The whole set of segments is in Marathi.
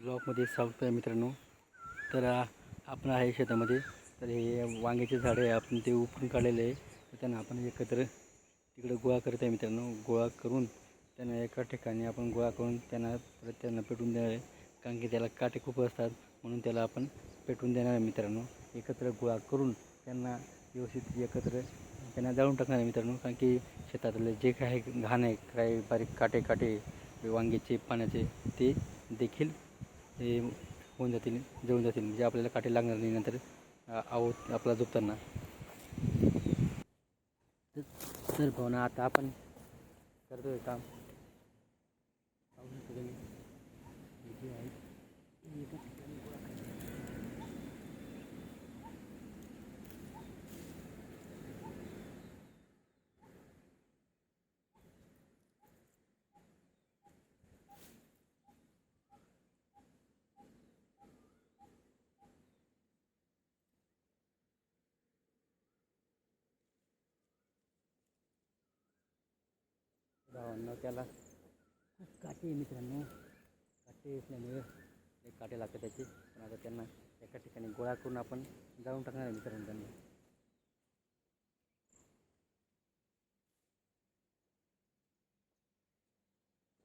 ब्लॉकमध्ये स्वागत आहे मित्रांनो. तर आपण आहे शेतामध्ये. तर हे वांग्याचे झाडं आहे आपण ते उपटून काढलेले आहे. तर त्यांना आपण एकत्र तिकडे गोळा करत आहे मित्रांनो. गोळा करून त्यांना एका ठिकाणी आपण गोळा करून त्यांना परत त्यांना पेटवून देणार आहे. कारण की त्याला काटे खूप असतात म्हणून त्याला आपण पेटवून देणार आहे मित्रांनो. एकत्र गोळा करून त्यांना व्यवस्थित एकत्र त्यांना जाळून टाकणार आहे मित्रांनो. कारण की शेतातले जे काही घाण आहे काही बारीक काटे काटे वांग्याचे पाण्याचे ते देखील हे होऊन जातील जळून जातील. म्हणजे आपल्याला काटे लागणार नाही नंतर आहोत आपला झोपताना. तर तर भावना आता आपण करतोय काम पाहू शकता तुम्ही. हे जे आहे, हे एका ठिकाणी गोळा करायचं. भावांना त्याला काटे मित्रांनो. काटे असल्यामुळे एक काटे लागतात त्याचे. पण आता त्यांना एका ठिकाणी गोळा करून आपण जाळून टाकणार आहे मित्रांनो त्यांना.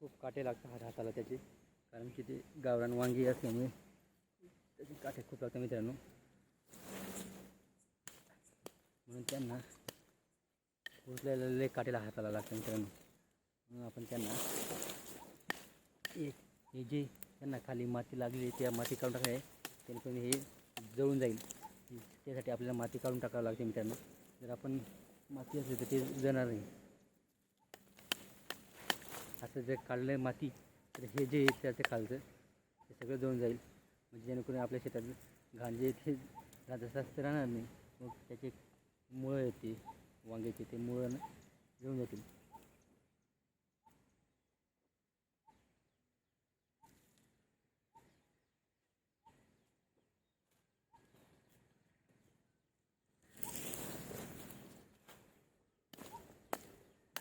खूप काटे लागतात हात हाताला त्याचे. कारण की ते गावरान वांगी असल्यामुळे त्याचे काटे खूप लागतात मित्रांनो. म्हणून त्यांना उचलेले काटेला हाताला लागतं मित्रांनो. म्हणून आपण त्यांना एक हे जे त्यांना खाली माती लागली त्या माती काढून टाकाय त्यांनी हे जळून जाईल. त्यासाठी आपल्याला माती काढून टाकावं लागते मित्रांनो जर आपण माती असली तर ते जाणार नाही. असं जर काढलं माती तर हे जे आहे त्याचं खालचं ते सगळं जळून जाईल. म्हणजे जेणेकरून आपल्या शेतात घाण जे ते घाण जसं असं राहणार नाही. मग त्याचे मुळं येते वांग्याचे ते मुळं जळून जातील.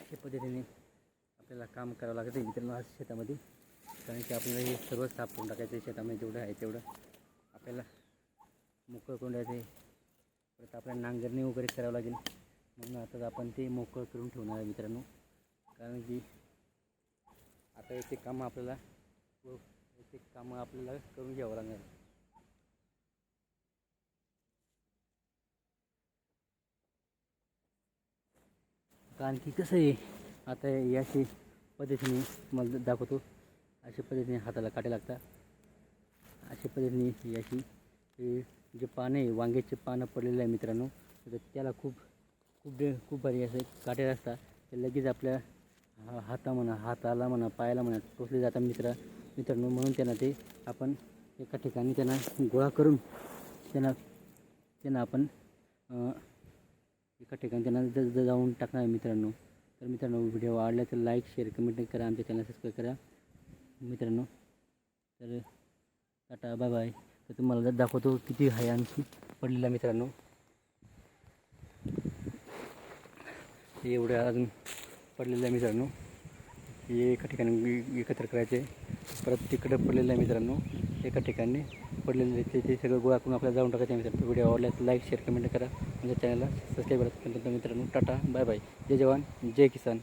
अशा पद्धतीने आपल्याला काम करावं लागतं मित्रांनो आज शेतामध्ये. कारण की आपल्याला हे सर्व साफ करून टाकायचं शेतामध्ये जेवढं आहे तेवढं. आपल्याला मोकळं करून द्यायचं परत आपल्याला नांगरणी वगैरे करावं लागेल. म्हणून आता आपण ते मोकळं करून ठेवणार आहे मित्रांनो. कारण की आता याचे कामं आपल्याला व एक कामं आपल्याला करून घ्यावं लागणार कारण की कसं आहे आता याशी पद्धतीने मला दाखवतो. अशा पद्धतीने हाताला काटे लागतात. अशा पद्धतीने याची जे पानं आहे वांग्याचे पानं पडलेलं आहे मित्रांनो तर त्याला खूप खूप खूप भारी असे काटे असतात ते लगेच आपल्या हा- हाता म्हणा हाताला म्हणा पायाला म्हणा टोचले जातात मित्र मित्रांनो. म्हणून त्यांना ते आपण एका ठिकाणी त्यांना गोळा करून त्यांना त्यांना आपण एका ठिकाणी त्यांना जर जाऊन टाकणार आहे मित्रांनो. तर मित्रांनो व्हिडिओ आवडला तर लाईक शेअर कमेंट करा. आमच्या चॅनल सबस्क्राईब करा. मित्रांनो तर टाटा बाय बाय तर तुम्हाला दाखवतो किती आहे आणखी पडलेला मित्रांनो. हे एवढं अजून पडलेलं आहे मित्रांनो. हे एका ठिकाणी एकत्र करायचे. परत तिकडं पडलेलं आहे मित्रांनो. एका ठिकाणी. पडलेले ते ते सगळं गोळा करून आपल्याला जाऊन टाकायचं मित्र मित्रांनो. व्हिडिओ आवडला तर लाईक शेअर कमेंट करा. माझ्या चॅनलला सबस्क्राईब करा. मित्रांनो टाटा बाय बाय जय जवान जय किसान.